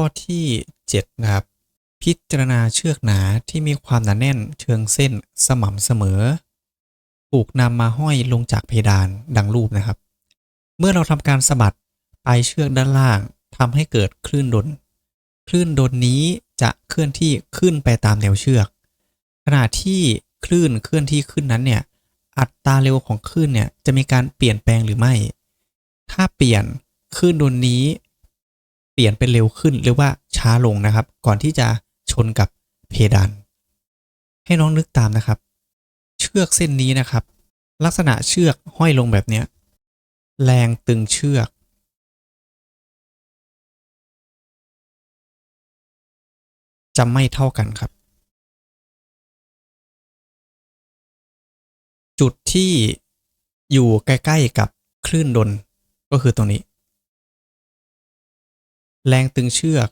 ข้อที่ 7 นะครับ พิจารณาเชือกหนาที่มีความหนาแน่นเชิงเส้นสม่ำเสมอ ถูกนำมาห้อยลงจากเพดานดังรูปนะครับ เมื่อเราทำการสะบัดปลายเชือกด้านล่างทำให้เกิดคลื่นดน คลื่นดนนี้จะเคลื่อนที่ขึ้นไปตามแนวเชือก ขณะที่คลื่นเคลื่อนที่ขึ้นนั้นเนี่ยอัตราเร็วของคลื่นเนี่ยจะมีการเปลี่ยนแปลงหรือไม่ ถ้าเปลี่ยนคลื่นดนนี้ ปลี่ยนเป็นเร็วขึ้นหรือว่าช้าลงนะครับ ก่อนที่จะชนกับเพดาน ให้น้องนึกตามนะครับ เชือกเส้นนี้นะครับ ลักษณะเชือกห้อยลงแบบเนี้ยแรงตึงเชือก จะไม่เท่ากันครับ จุดที่อยู่ใกล้ ๆ กับคลื่นดนก็คือตรงนี้ แรงตึงเชือก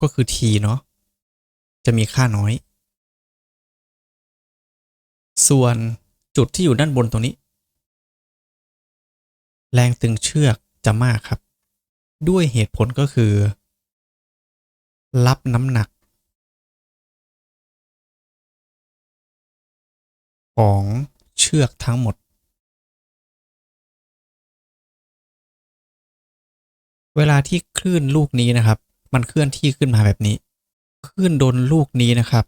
ก็คือ T เนาะจะมีค่าน้อย ส่วนจุดที่อยู่ด้านบนตรงนี้ แรงตึงเชือกจะมากครับ ด้วยเหตุผลก็คือ รับน้ำหนัก ของเชือกทั้งหมด เวลาที่คลื่นลูกนี้นะครับ มันเคลื่อนที่ขึ้นมาแบบนี้ คลื่นโดนลูกนี้นะครับ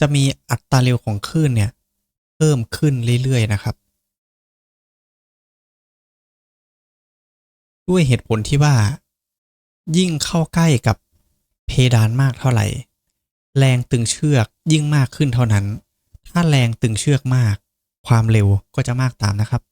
จะมีอัตราเร็วของคลื่นเนี่ย เพิ่มขึ้นเรื่อยๆนะครับ ด้วยเหตุผลที่ว่า ยิ่งเข้าใกล้กับเพดานมากเท่าไหร่ แรงตึงเชือกยิ่งมากขึ้นเท่านั้น ถ้าแรงตึงเชือกมาก ความเร็วก็จะมากตามนะครับ